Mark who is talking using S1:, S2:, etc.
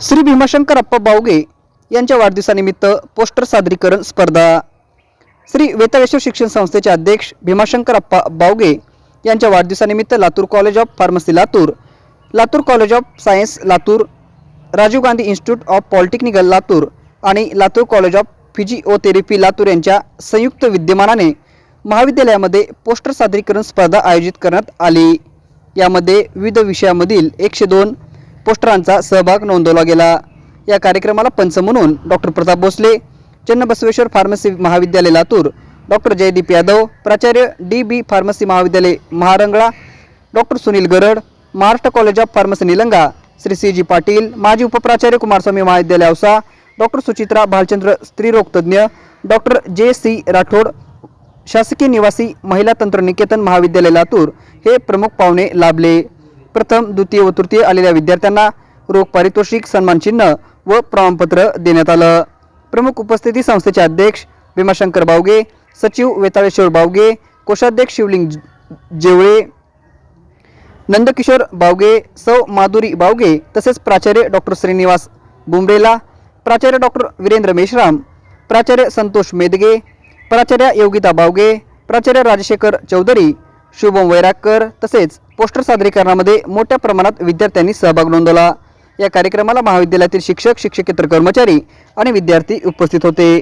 S1: श्री भीमाशंकर अप्पा बावगे यांच्या वाढदिवसानिमित्त पोस्टर सादरीकरण स्पर्धा. श्री वेताळेश्वर शिक्षण संस्थेचे अध्यक्ष भीमाशंकर अप्पा बावगे यांच्या वाढदिवसानिमित्त Latur college of pharmacy Latur Latur college of science Latur Rajiv Gandhi institute of polytechnical Latur आणि Latur college of physiotherapy Latur यांच्या संयुक्त विद्यमानाने महाविद्यालयामध्ये पोस्टर सादरीकरण स्पर्धा आयोजित करण्यात आली. यामध्ये विविध विषयामधील एकशे दोन पोस्टरांचा सहभाग नोंदवला गेला. या कार्यक्रमाला पंच म्हणून डॉक्टर प्रताप भोसले चन्नबसवेश्वर फार्मसी महाविद्यालय लातूर डॉक्टर जयदीप यादव प्राचार्य डी बी फार्मसी महाविद्यालय महारंगळा doctor Sunil Garad Maharashtra college of pharmacy Nilanga Shri C G Patil माजी उपप्राचार्य कुमारस्वामी महाविद्यालय औसा डॉक्टर सुचित्रा भालचंद्र स्त्रीरोगतज्ञ डॉक्टर जे सी राठोड शासकीय निवासी महिला तंत्रनिकेतन महाविद्यालय लातूर हे प्रमुख पाहुणे लाभले. प्रथम द्वितीय व तृतीय आलेल्या विद्यार्थ्यांना रोख पारितोषिक सन्मान चिन्ह व प्रमाणपत्र देण्यात आलं. प्रमुख उपस्थिती संस्थेचे अध्यक्ष भीमाशंकर बावगे सचिव वेताळेश्वर बावगे कोषाध्यक्ष शिवलिंग जेवळे नंदकिशोर बावगे सौ माधुरी बावगे तसेच प्राचार्य डॉक्टर श्रीनिवास बुमरेला प्राचार्य डॉक्टर वीरेंद्र मेश्राम प्राचार्य संतोष मेदगे प्राचार्य योगिता बावगे प्राचार्य राजशेखर चौधरी शुभम वैरागकर तसेच पोस्टर सादरीकरणामध्ये मोठ्या प्रमाणात विद्यार्थ्यांनी सहभाग नोंदवला. या कार्यक्रमाला महाविद्यालयातील शिक्षक शिक्षकेतर कर्मचारी आणि विद्यार्थी उपस्थित होते.